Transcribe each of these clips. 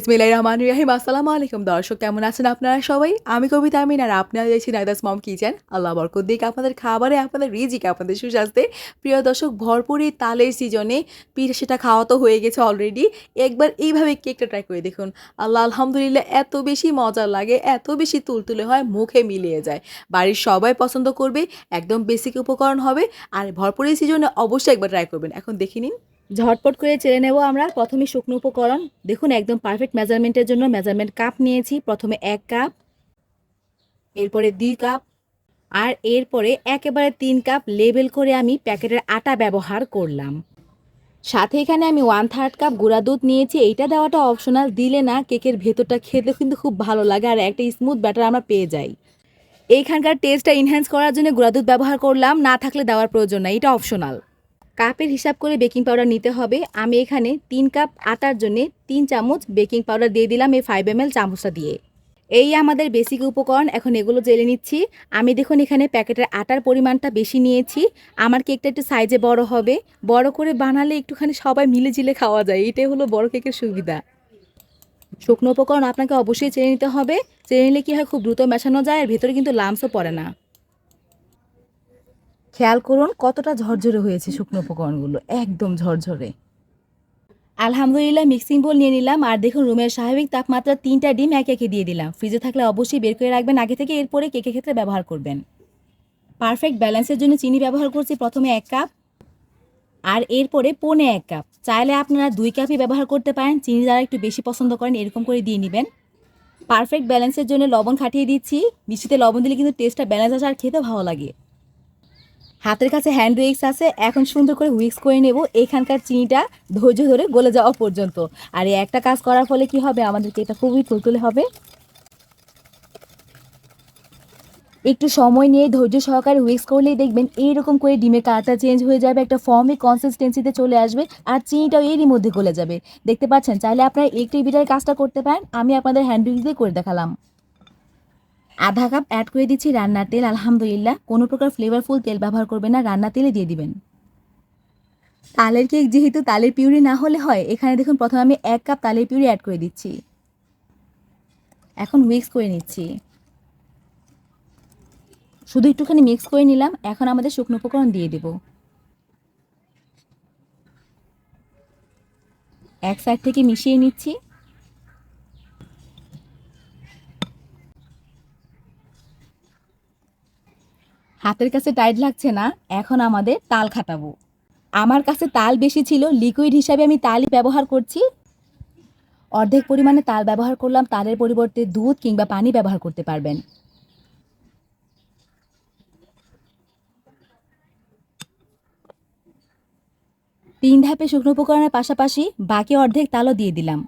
ইসমিল্লাহ রহমান রাহিম। আসসালামু আলাইকুম দর্শক, কেমন আছেন আপনারা সবাই? আমি কবিতা আমিন আর আপনারা দেখছি নাইদাস মম কিচেন। আল্লাহ বরকত দিক, আপনাদের খাবারে, আপনাদের রিজিকে, আপনাদের সুস্বাস্থ্যে। প্রিয় দর্শক, ভরপুর এই তালের সিজনে পিঠা সেটা খাওয়া তো হয়ে গেছে অলরেডি একবার এইভাবে কেকটা ট্রাই করে দেখুন। আল্লাহ আলহামদুলিল্লাহ এত বেশি মজা লাগে, এত বেশি তুলতুলে হয়, মুখে মিলিয়ে যায়। বাড়ির সবাই পছন্দ করবে, একদম বেসিক উপকরণ হবে। আর ভরপুর এই সিজনে অবশ্যই একবার ট্রাই করবেন। এখন দেখে নিন। ঝটপট করে চেড়ে নেব আমরা। প্রথমে শুকনো উপকরণ। দেখুন, একদম পারফেক্ট মেজারমেন্টের জন্য মেজারমেন্ট কাপ নিয়েছি। প্রথমে এক কাপ এরপরে দুই কাপ আর এরপরে একেবারে তিন কাপ লেবেল করে আমি প্যাকেটের আটা ব্যবহার করলাম। সাথে এখানে আমি ওয়ান থার্ড কাপ গুঁড়া দুধ নিয়েছি। এইটা দেওয়াটা অপশনাল দিলে না কেকের ভেতরটা খেতে কিন্তু খুব ভালো লাগে আর একটা স্মুথ ব্যাটার আমরা পেয়ে যাই। এইখানকার টেস্টটা ইনহ্যান্স করার জন্য গুঁড়া দুধ ব্যবহার করলাম। না থাকলে দেওয়ার প্রয়োজন নাই, এটা অপশনাল কাপের হিসাব করে বেকিং পাউডার নিতে হবে। আমি এখানে তিন কাপ আটার জন্য তিন চামচ বেকিং পাউডার দিয়ে দিলাম এই ফাইভ এম চামচটা দিয়ে। এই আমাদের বেসিক উপকরণ, এখন এগুলো জেলে নিচ্ছি। আমি দেখুন এখানে প্যাকেটের আটার পরিমাণটা বেশি নিয়েছি। আমার কেকটা একটু সাইজে বড় হবে। বড় করে বানালে একটুখানি সবাই মিলে জিলে খাওয়া যায়। এটাই হলো বড় কেকের সুবিধা। শুকনো উপকরণ আপনাকে অবশ্যই চেনে নিতে হবে। চেনে নিলে কী হয়? খুব দ্রুত মেশানো যায়। আর ভেতরে কিন্তু লামসও পড়ে না। খেয়াল করুন কতটা ঝরঝরে হয়েছে শুকনো উপকরণগুলো, একদম ঝরঝরে। আলহামদুলিল্লাহ মিক্সিং বোল নিয়ে নিলাম। আর দেখুন, রুমের স্বাভাবিক তাপমাত্রা তিনটা ডিম একে একে দিয়ে দিলাম। ফ্রিজে থাকলে অবশ্যই বের করে রাখবেন। আগে থেকে এরপরে কেকের ক্ষেত্রে ব্যবহার করবেন। পারফেক্ট ব্যালেন্সের জন্য চিনি ব্যবহার করছি প্রথমে এক কাপ আর এরপরে পৌনে এক কাপ চাইলে আপনারা দুই কাপই ব্যবহার করতে পারেন। চিনি যারা একটু বেশি পছন্দ করেন, এরকম করে দিয়ে নেবেন। পারফেক্ট ব্যালেন্সের জন্য লবণ খাটিয়ে দিচ্ছি। মিষ্টিতে লবণ দিলে কিন্তু টেস্টটা ব্যালেন্স আসে আর খেতে ভালো লাগে। হাতের কাছে হ্যান্ড উইক্স আছে, এখন সুন্দর করে উইক্স করে নেব। এখানকার চিনিটা ধৈর্য ধরে গলে যাওয়া পর্যন্ত। আর এই একটা কাজ করার ফলে কি হবে? আমাদেরকে এটা খুবই তুলতুলে হবে। একটু সময় নিয়ে ধৈর্য সহকারে উইক্স করলেই দেখবেন এইরকম করে ডিমের কালারটা চেঞ্জ হয়ে যাবে, একটা ফর্মে কনসিস্টেন্সিতে চলে আসবে, আর চিনিটাও এরই মধ্যে গলে যাবে। দেখতে পাচ্ছেন? চাইলে আপনারা একটু বিটার কাজটা করতে পারেন, আমি আপনাদের হ্যান্ড উইক্স দিয়ে করে দেখালাম। আধা কাপ অ্যাড করে দিচ্ছি রান্নার তেল, আলহামদুলিল্লাহ। কোনো প্রকার ফ্লেভারফুল তেল ব্যবহার করবেন না, রান্নার তেলে দিয়ে দিবেন। তালের কেক যেহেতু তালের পিউরি না হলে হয়, এখানে দেখুন প্রথমে আমি এক কাপ তালের পিউরি অ্যাড করে দিচ্ছি। এখন মিক্স করে নিচ্ছি। শুধু একটুখানি মিক্স করে নিলাম, এখন আমাদের শুকনো উপকরণ দিয়ে দেব। এক সাইড থেকে মিশিয়ে নিচ্ছি। হাতের কাছে টাইট লাগছে না, এখন আমাদের তাল খাটাবো। আমার কাছে তাল বেশি ছিল লিকুইড হিসাবে আমি তালই ব্যবহার করছি। অর্ধেক পরিমাণে তাল ব্যবহার করলাম, তালের পরিবর্তে দুধ কিংবা পানি ব্যবহার করতে পারবেন। তিন ধাপে শুকনো উপকরণের পাশাপাশি বাকি অর্ধেক তালও দিয়ে দিলাম।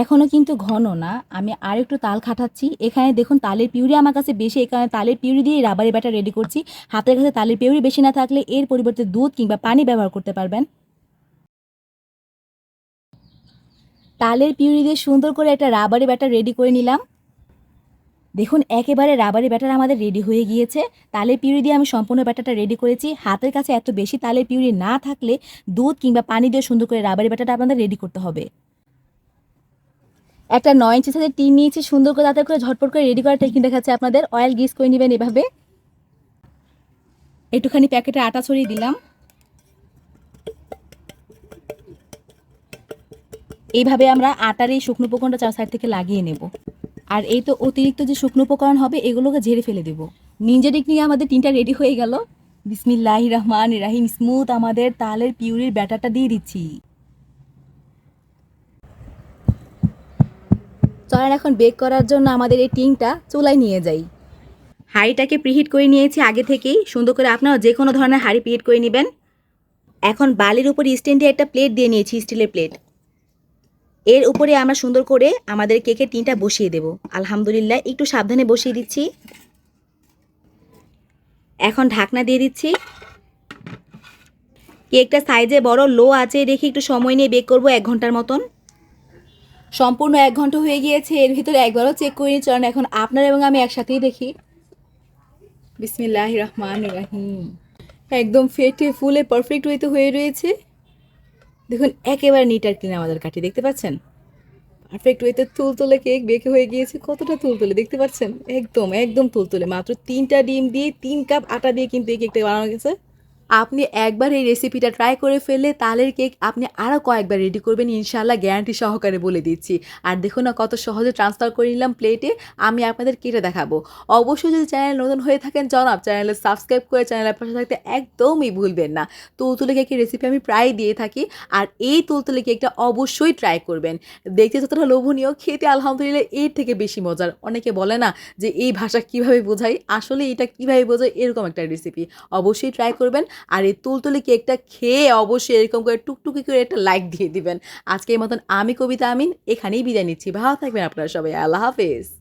এখনও কিন্তু ঘন না। আমি আর একটু তাল খাটাচ্ছি। এখানে দেখুন, তালের পিউরি আমার কাছে বেশি। কারণে তালের পিউরি দিয়ে রাবারের ব্যাটার রেডি করছি। হাতের কাছে তালের পিউরি বেশি না থাকলে এর পরিবর্তে দুধ কিংবা পানি ব্যবহার করতে পারবেন। তালের পিউরি দিয়ে সুন্দর করে একটা রাবারের ব্যাটার রেডি করে নিলাম। দেখুন, একেবারে রাবারের ব্যাটার আমাদের রেডি হয়ে গিয়েছে। তালের পিউরি দিয়ে আমি সম্পূর্ণ ব্যাটারটা রেডি করেছি। হাতের কাছে এত বেশি তালের পিউরি না থাকলে দুধ কিংবা পানি দিয়ে সুন্দর করে রাবারের ব্যাটারটা আপনাদের রেডি করতে হবে। একটা নয় ইঞ্চি সাইজের টিন নিয়েছি, সুন্দর করে তাতে করে ঝটপট করে রেডি করার টেকনিক দেখাচ্ছে আপনাদের। অয়েল গিস করে নেবেন এভাবে। একটুখানি প্যাকেটে আটা ছড়িয়ে দিলাম। এইভাবে আমরা আটার এই শুকনো উপকরণটা চার সাইড থেকে লাগিয়ে নেব। আর এই তো অতিরিক্ত যে শুকনো উপকরণ হবে, এগুলোকে ঝেড়ে ফেলে দেব। নিঞ্জা টেকনিকে আমাদের তিনটা রেডি হয়ে গেল। বিসমিল্লাহ রহমান রাহিম। স্মুথ আমাদের তালের পিউরির ব্যাটারটা দিয়ে দিচ্ছি। চলেন এখন বেক করার জন্য আমাদের এই টিনটা চুলায় নিয়ে যাই। হাঁড়িটাকে প্রিহিট করে নিয়েছি আগে থেকেই। সুন্দর করে আপনারা যে কোনো ধরনের হাঁড়ি প্রিহিট করে নেবেন। এখন বালির উপর স্ট্যান্ডে একটা প্লেট দিয়ে নিয়েছি, স্টিলের প্লেট এর উপরে আমরা সুন্দর করে আমাদের কেকের টিনটা বসিয়ে দেব। আলহামদুলিল্লাহ, একটু সাবধানে বসিয়ে দিচ্ছি। এখন ঢাকনা দিয়ে দিচ্ছি। কেকটা সাইজে বড় লো আছে, রেখে একটু সময় নিয়ে বেক করব এক ঘণ্টার মতন। সম্পূর্ণ এক ঘণ্টা হয়ে গিয়েছে, এর ভিতরে একবারও চেক করিনি। চলেন এখন আপনার এবং আমি একসাথেই দেখি। বিসমিল্লাহ রহমান রাহিম। একদম ফেটে, ফুলে পারফেক্ট ওয়েতে হয়ে রয়েছে। দেখুন, একেবারে নিট আর ক্লিন আমাদের কাঠি, দেখতে পাচ্ছেন? পারফেক্ট ওয়েতে তুলতুলে কেক বেঁকে হয়ে গিয়েছে। কতটা তুলতুলে, দেখতে পাচ্ছেন? একদম একদম তুলতুলে। মাত্র তিনটা ডিম দিয়ে তিন কাপ আটা দিয়ে কিন্তু এই কেকটা বানানো গেছে আপনি একবার এই রেসিপিটা ট্রাই করে ফেললে তালের কেক আপনি আরও কয়েকবার রেডি করবেন ইনশাল্লাহ গ্যারান্টি সহকারে বলে দিচ্ছি। আর দেখুন না কত সহজে ট্রান্সফার করে নিলাম প্লেটে আমি আপনাদের কেটে দেখাবো। অবশ্যই যদি চ্যানেল নতুন হয়ে থাকেন, জনাব চ্যানেলে সাবস্ক্রাইব করে চ্যানেলের পাশে থাকতে একদমই ভুলবেন না। তুলতুলে কেকের রেসিপি আমি প্রায় দিয়ে থাকি, আর এই তুলতুলে কেকটা অবশ্যই ট্রাই করবেন। দেখতে যতটা লোভনীয়, খেতে আলহামদুলিল্লাহ এর থেকে বেশি মজার। অনেকে বলে না যে এই ভাষা কীভাবে বোঝাই আসলে এটা কীভাবে বোঝাই এরকম একটা রেসিপি অবশ্যই ট্রাই করবেন। আর এই তুলতুলি কেকটা খেয়ে অবশ্যই এরকম করে টুকটুকি করে একটা লাইক দিয়ে দিবেন। আজকের মতন আমি কবিতা আমিন, এখানেই বিদায় নিচ্ছি। ভালো থাকবেন আপনারা সবাই। আল্লাহ হাফেজ।